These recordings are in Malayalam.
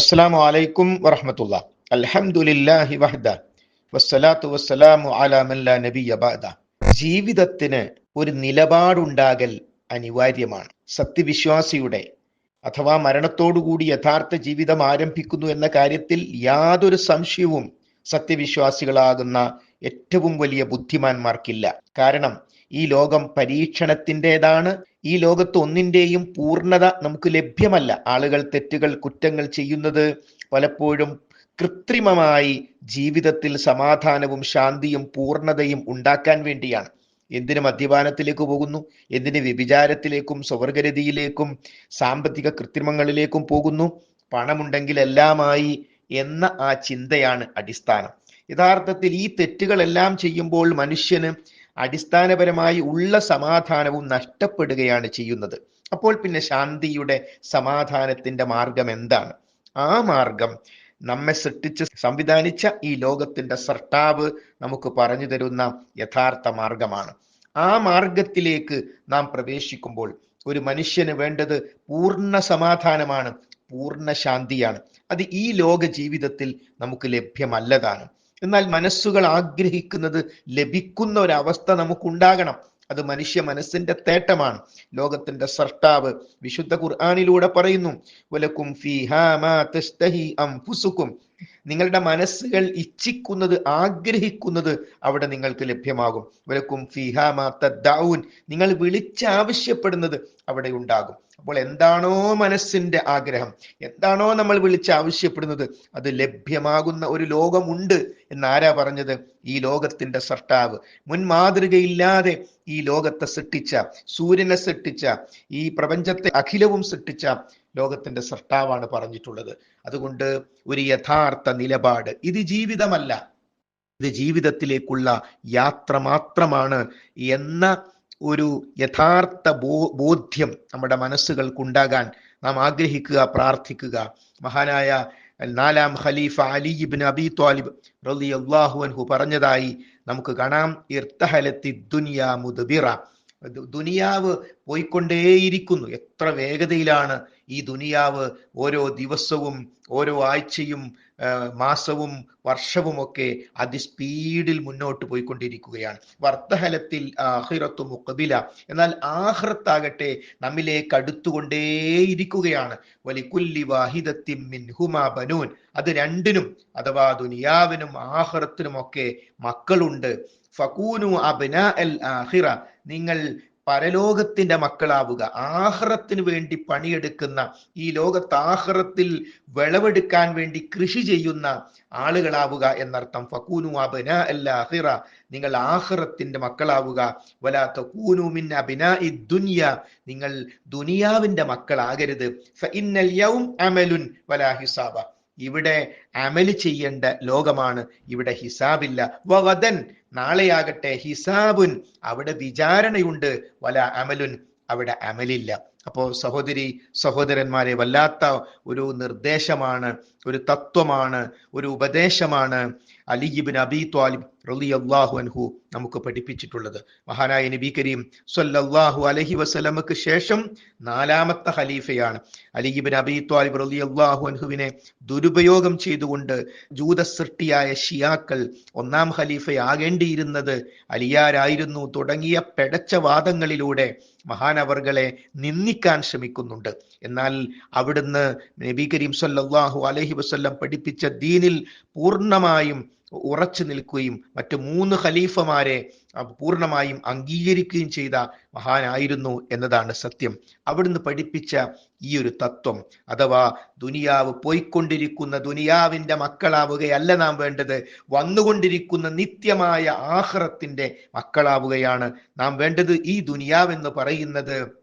അസ്സലാമു അലൈക്കും വറഹമത്തുള്ള. അൽഹംദുലില്ലാഹി വഹദ. വസ്സലാത്തു വസ്സലാമു അലാ മൻ ലാ നബിയ ബഅദ. ജീവിതത്തിന് ഒരു നിലപാടുണ്ടാകൽ അനിവാര്യമാണ്. സത്യവിശ്വാസിയുടെ അഥവാ മരണത്തോടുകൂടി യഥാർത്ഥ ജീവിതം ആരംഭിക്കുന്നു എന്ന കാര്യത്തിൽ യാതൊരു സംശയവും സത്യവിശ്വാസികളാകുന്ന ഏറ്റവും വലിയ ബുദ്ധിമാന്മാർക്കില്ല. കാരണം ഈ ലോകം പരീക്ഷണത്തിന്റെതാണ്. ഈ ലോകത്ത് ഒന്നിന്റെയും പൂർണത നമുക്ക് ലഭ്യമല്ല. ആളുകൾ തെറ്റുകൾ കുറ്റങ്ങൾ ചെയ്യുന്നത് പലപ്പോഴും കൃത്രിമമായി ജീവിതത്തിൽ സമാധാനവും ശാന്തിയും പൂർണതയും ഉണ്ടാക്കാൻ വേണ്ടിയാണ്. എന്തിന് മദ്യപാനത്തിലേക്ക് പോകുന്നു? എന്തിന് വ്യഭിചാരത്തിലേക്കും സ്വവർഗരതിയിലേക്കും സാമ്പത്തിക കൃത്രിമങ്ങളിലേക്കും പോകുന്നു? പണമുണ്ടെങ്കിൽ എല്ലാമായി എന്ന ആ ചിന്തയാണ് അടിസ്ഥാനം. യഥാർത്ഥത്തിൽ ഈ തെറ്റുകളെല്ലാം ചെയ്യുമ്പോൾ മനുഷ്യന് അടിസ്ഥാനപരമായി ഉള്ള സമാധാനവും നഷ്ടപ്പെടുകയാണ് ചെയ്യുന്നത്. അപ്പോൾ പിന്നെ ശാന്തിയുടെ സമാധാനത്തിന്റെ മാർഗം എന്താണ്? ആ മാർഗം നമ്മെ സൃഷ്ടിച്ച് സംവിധാനിച്ച ഈ ലോകത്തിന്റെ സർട്ടാവ് നമുക്ക് പറഞ്ഞു തരുന്ന യഥാർത്ഥ മാർഗമാണ്. ആ മാർഗത്തിലേക്ക് നാം പ്രവേശിക്കുമ്പോൾ ഒരു മനുഷ്യന് വേണ്ടത് പൂർണ സമാധാനമാണ് പൂർണ ശാന്തിയാണ്. അത് ഈ ലോക ജീവിതത്തിൽ നമുക്ക് ലഭ്യമല്ലതാണ്. എന്നാൽ മനസ്സുകൾ ആഗ്രഹിക്കുന്നത് ലഭിക്കുന്ന ഒരവസ്ഥ നമുക്കുണ്ടാകണം. അത് മനുഷ്യ മനസ്സിന്റെ തേട്ടമാണ്. ലോകത്തിന്റെ സർട്ടാവ് വിശുദ്ധ ഖുർആാനിലൂടെ പറയുന്നു വലക്കും അംഫുസുക്കും നിങ്ങളുടെ മനസ്സുകൾ ഇച്ഛിക്കുന്നത് ആഗ്രഹിക്കുന്നത് അവിടെ നിങ്ങൾക്ക് ലഭ്യമാകും. വലക്കും ഫിഹാമാത്തൗൻ നിങ്ങൾ വിളിച്ചാവശ്യപ്പെടുന്നത് അവിടെ ഉണ്ടാകും. അപ്പോൾ എന്താണോ മനസ്സിന്റെ ആഗ്രഹം എന്താണോ നമ്മൾ വിളിച്ച് ആവശ്യപ്പെടുന്നത് അത് ലഭ്യമാകുന്ന ഒരു ലോകമുണ്ട് എന്നാരാ പറഞ്ഞത്? ഈ ലോകത്തിന്റെ സർട്ടാവ് മുൻ മാതൃകയില്ലാതെ ഈ ലോകത്തെ സൃഷ്ടിച്ച സൂര്യനെ സൃഷ്ടിച്ച ഈ പ്രപഞ്ചത്തെ അഖിലവും സൃഷ്ടിച്ച ലോകത്തിന്റെ സൃഷ്ടാവാണ് പറഞ്ഞിട്ടുള്ളത്. അതുകൊണ്ട് ഒരു യഥാർത്ഥ നിലപാട്. ഇത് ജീവിതമല്ല. ഇത് ജീവിതത്തിലേക്കുള്ള യാത്ര മാത്രമാണ് എന്ന ഒരു യഥാർത്ഥ ബോ ബോധ്യം നമ്മുടെ മനസ്സുകൾക്കുണ്ടാകാൻ നാം ആഗ്രഹിക്കുക പ്രാർത്ഥിക്കുക. മഹാനായ നാലാം ഖലീഫ അലി ഇബ്ൻ അബി ത്വാലിബ് റളിയല്ലാഹു അൻഹു പറഞ്ഞതായി നമുക്ക് കാണാം. ഇർത്തഹലത്തി ദുനിയാ മുദ്ബിറ. ദുനിയാവ് പോയിക്കൊണ്ടേയിരിക്കുന്നു. എത്ര വേഗതയിലാണ് ഈ ദുനിയാവ് ഓരോ ദിവസവും ഓരോ ആഴ്ചയും മാസവും വർഷവും വർഷവുമൊക്കെ അതിസ്പീഡിൽ മുന്നോട്ട് പോയിക്കൊണ്ടിരിക്കുകയാണ്. വർത്തഹലത്തിൽ ആഹിറത്തു മുക്കബില എന്നാൽ ആഹ്റത്താകട്ടെ നമ്മിലേക്ക് അടുത്തുകൊണ്ടേയിരിക്കുകയാണ്. വലിക്കുല്ലി വാഹിദത്തിൻ മിൻഹുമാ ബനൂൻ. അത് രണ്ടിനും അഥവാ ദുനിയാവിനും ആഹ്റത്തിനുമൊക്കെ മക്കളുണ്ട്. ഫകൂനു അബ്ന അൽ ആഹിറ നിങ്ങൾ പരലോകത്തിന്റെ മക്കളാവുക. ആഹ്റത്തിന് വേണ്ടി പണിയെടുക്കുന്ന ഈ ലോകത്ത് ആഹ്റത്തിൽ വിളവെടുക്കാൻ വേണ്ടി കൃഷി ചെയ്യുന്ന ആളുകളാവുക എന്നർത്ഥം. ഫക്കൂനു അബന അല്ല അഹിറ നിങ്ങൾ ആഹ്റത്തിന്റെ മക്കളാവുക. വലാത്ത കൂനുമിൻ മിൻ അബിന ദുനിയ. നിങ്ങൾ ദുനിയാവിന്റെ മക്കളാകരുത്. ഫഇന്നൽ യൗം അമലുൻ വലാ ഹിസാബ. ഇവിടെ അമൽ ചെയ്യേണ്ട ലോകമാണ്. ഇവിടെ ഹിസാബില്ല. വവദൻ നാളെയാകട്ടെ ഹിസാബുൻ അവിടെ വിചാരണയുണ്ട്. വല അമലുൻ അവിടെ അമലില്ല. അപ്പോ സഹോദരി സഹോദരന്മാരെ വല്ലാത്ത ഒരു നിർദ്ദേശമാണ് ഒരു തത്വമാണ് ഒരു ഉപദേശമാണ് അലിബിൻ അബി ത്വാലിബ് റലി അള്ളാഹു അൻഹു നമുക്ക് പഠിപ്പിച്ചിട്ടുള്ളത്. മഹാനായ നബി കരീം സല്ലല്ലാഹു അലഹി വസല്ലമക്ക് ശേഷം നാലാമത്തെ ഖലീഫയാണ്. അലിബിൻ അബി ത്വാലിബ് റലി അള്ളാഹു അൻഹുവിനെ ദുരുപയോഗം ചെയ്തുകൊണ്ട് ജൂത സൃഷ്ടിയായ ഷിയാക്കൾ ഒന്നാം ഖലീഫയാകേണ്ടിയിരുന്നത് അലിയാരായിരുന്നു. തുടങ്ങിയ പെടച്ച വാദങ്ങളിലൂടെ മഹാനവർകളെ നിന്ദിക്കാൻ ശ്രമിക്കുന്നുണ്ട്. എന്നാൽ അവിടുന്ന് നബി കരീം സ്വല്ലല്ലാഹു അലൈഹി വസല്ലം പഠിപ്പിച്ച ദീനിൽ പൂർണമായും ഉറച്ചു നിൽക്കുകയും മറ്റ് മൂന്ന് ഖലീഫമാരെ പൂർണമായും അംഗീകരിക്കുകയും ചെയ്ത മഹാനായിരുന്നു എന്നതാണ് സത്യം. അവിടുന്ന് പഠിപ്പിച്ച ഈ ഒരു തത്വം. അഥവാ ദുനിയാവ് പോയിക്കൊണ്ടിരിക്കുന്ന ദുനിയാവിന്റെ മക്കളാവുകയല്ല നാം വേണ്ടത്. വന്നുകൊണ്ടിരിക്കുന്ന നിത്യമായ ആഹ്റത്തിന്റെ മക്കളാവുകയാണ് നാം വേണ്ടത്. ഈ ദുനിയാവ് എന്ന് പറയുന്നത്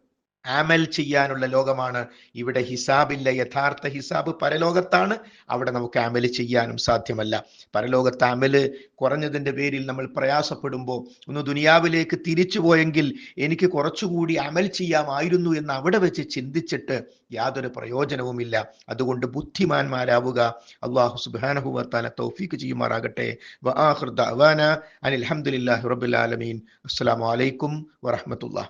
ആമൽ ചെയ്യാനുള്ള ലോകമാണ്. ഇവിടെ ഹിസാബില്ല യഥാർത്ഥ ഹിസാബ് പരലോകത്താണ്. അവിടെ നമുക്ക് ആമൽ ചെയ്യാനും സാധ്യമല്ല. പരലോകത്ത് അമൽ കുറഞ്ഞതിന്റെ പേരിൽ നമ്മൾ പ്രയാസപ്പെടുമ്പോൾ ഒന്ന് ദുനിയാവിലേക്ക് തിരിച്ചു പോയെങ്കിൽ എനിക്ക് കുറച്ചുകൂടി അമൽ ചെയ്യാമായിരുന്നു എന്ന് അവിടെ വെച്ച് ചിന്തിച്ചിട്ട് യാതൊരു പ്രയോജനവുമില്ല. അതുകൊണ്ട് ബുദ്ധിമാന്മാരാവുക. അള്ളാഹു സുബാനഹുവത്താല തൗഫീക്ക് ചെയ്യുമാറാകട്ടെ. അനിൽ ആലമീൻ. അസ്സലാമു അലൈക്കും വറഹമത്തുള്ള